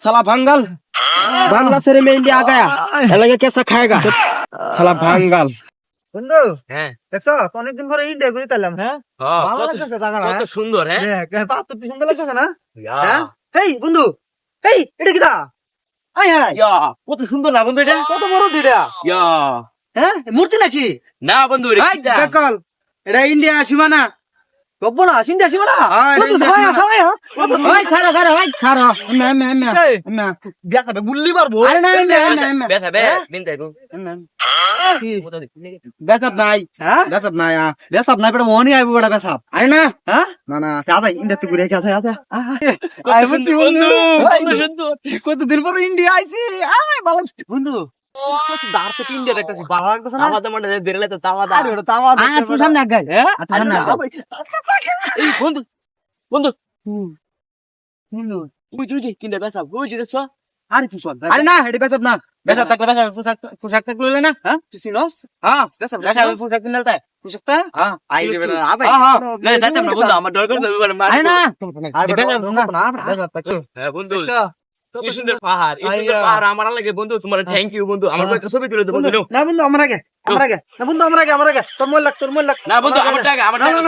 সালা ভাঙ্গাল। বাংলা ছেড়ে মেয়ে ইন্ডিয়া আগায়া। এলাকে কেসা খায়গা। সালা ভাঙ্গাল। বন্ধু হ্যাঁ। দেখছ অনেকদিন পরে ইন্ডিয়া ঘুরে তাইলাম হ্যাঁ? হ্যাঁ? সুন্দর হ্যাঁ? হ্যাঁ তো সুন্দর লাগছে না? হ্যাঁ? এই বন্ধু এই এটা কি হাই কত সুন্দর না বন্ধু এটা? কত বড় দিটা হ্যাঁ মূর্তি নাকি? না বন্ধু এটা এটা ইন্ডিয়া সীমানা। গব্বো না গুল্লি মারবো। আরে না এমে এমে এমে বেথা বে দিন তাই বেসাব নাই হ্যাঁ? বেসাব নাই বেসাব নাই পেটা মনি আইবো বেটা বেসাব আরে না। হ্যাঁ? না না। আদা ইন্ডিয়া তো ঘুরে গেছে আদা কত বন্ধু। কতদিন পর ইন্ডিয়া আইছি? আয় ভালো বন্ধু। কত দাঁড় থেকে ইন্ডিয়া দেখতেছি ভালো লাগতেছে না আমাদের মনে হয় বেরলে তো তাওয়া দা আরে ওটা তাওয়া আ তুই সামনে আগাই হ্যাঁ আ, তুই সামনে আগাই এই বন্ধু বন্ধু বন্ধু ওই যে ওই যে তিনটা বেসা ওই যে দেখছ আরে পুষন আরে না এটা বেসাব না বেসাব থাকলে বেসাব পোশাক পোশাক থাকলে লইলে না হ্যাঁ তুই সিনস হ্যাঁ বেসাব বেসাব পোশাক কিনলে তাই পুষকতা হ্যাঁ আই রে বেটা আদা হ্যাঁ, হ্যাঁ। না যাচ্ছে না বন্ধু আমার ডর করে দেবে বলে মার আরে না আর বেটা বেসাব না না না বেসাব থাকলে হ্যাঁ বন্ধু আচ্ছা কি সুন্দর পাহাড়। পাহাড় আমার লাগে বন্ধু তোমার থ্যাংক ইউ বন্ধু। আমার ছবি তুলে বন্ধু বন্ধু না বন্ধু আমার আগে আমার আগে না বন্ধু আমার আগে আমার আগে তোর লাগ তোর লাগ। না বন্ধু আমার টাকা আমার টাকা তোর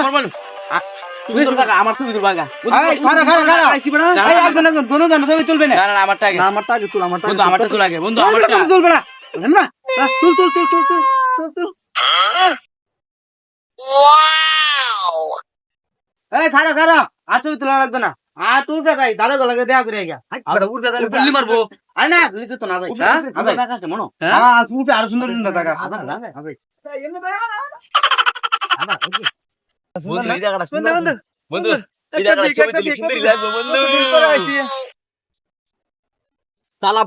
ছবি তুলবা টাকা। টাকা তুল টাকা বন্ধু টাকা না তুল তুল তুল তুল তুল তুল এই আর ছবি তোলা লাগবে না। আর তুই যাই দাদা গলাকে দেয়া করে গিয়া বেটা উড়বে তাহলে গুল্লি মারবো। আরে না লিখে তো না ভাই। হ্যাঁ? আমার টাকা আছে হ্যাঁ? হ্যাঁ? তুমি আরও সুন্দর সুন্দর টাকা। বন্ধু এই জায়গাটা সুন্দর বন্ধু বন্ধু এই জায়গাটা ছবি তুলি লাগবে বন্ধু।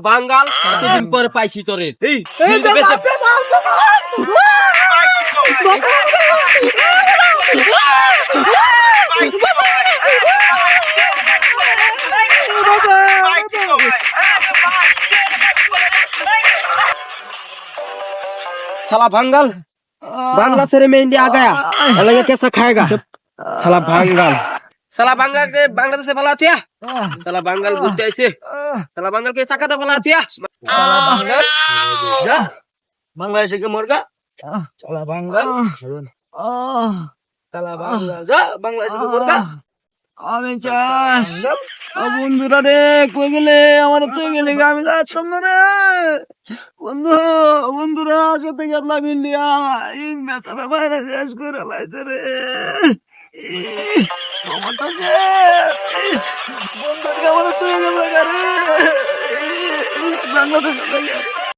বাঙ্গাল কতদিন পরে পাইছি তোরে। এই এই বেটা, সালা ভাঙ্গাল। বাংলা ছেড়ে মেয়ে আ গায়া লাগে কেসা খায়গা? সালা ভাঙ্গাল। সালা বাঙ্গাল বাংলাদেশে ভালো আছিয়া সালা বাঙ্গাল ঘুরতে আইছে। সালা বাঙ্গাল কে চাকাতে ভালো আছিয়া সালা বাঙ্গাল যা। বাংলাদেশে কে মরগা। সালা বাঙ্গাল সালা বাঙ্গাল যা। বাংলাদেশে কে মরগা। আমি চাস বন্ধুরা রে কই গেলে? আমার তো গেলে আমি যাচ্ছিলাম না রে। বন্ধু বন্ধুরা সাথে গেলাম ইন্ডিয়া। এই মেসা ব্যাপারে শেষ করে লাইছে রে। ইহ, আমারটা শেষ। বন্ধুর কেমন তুই গেলে রে। বাংলাদেশ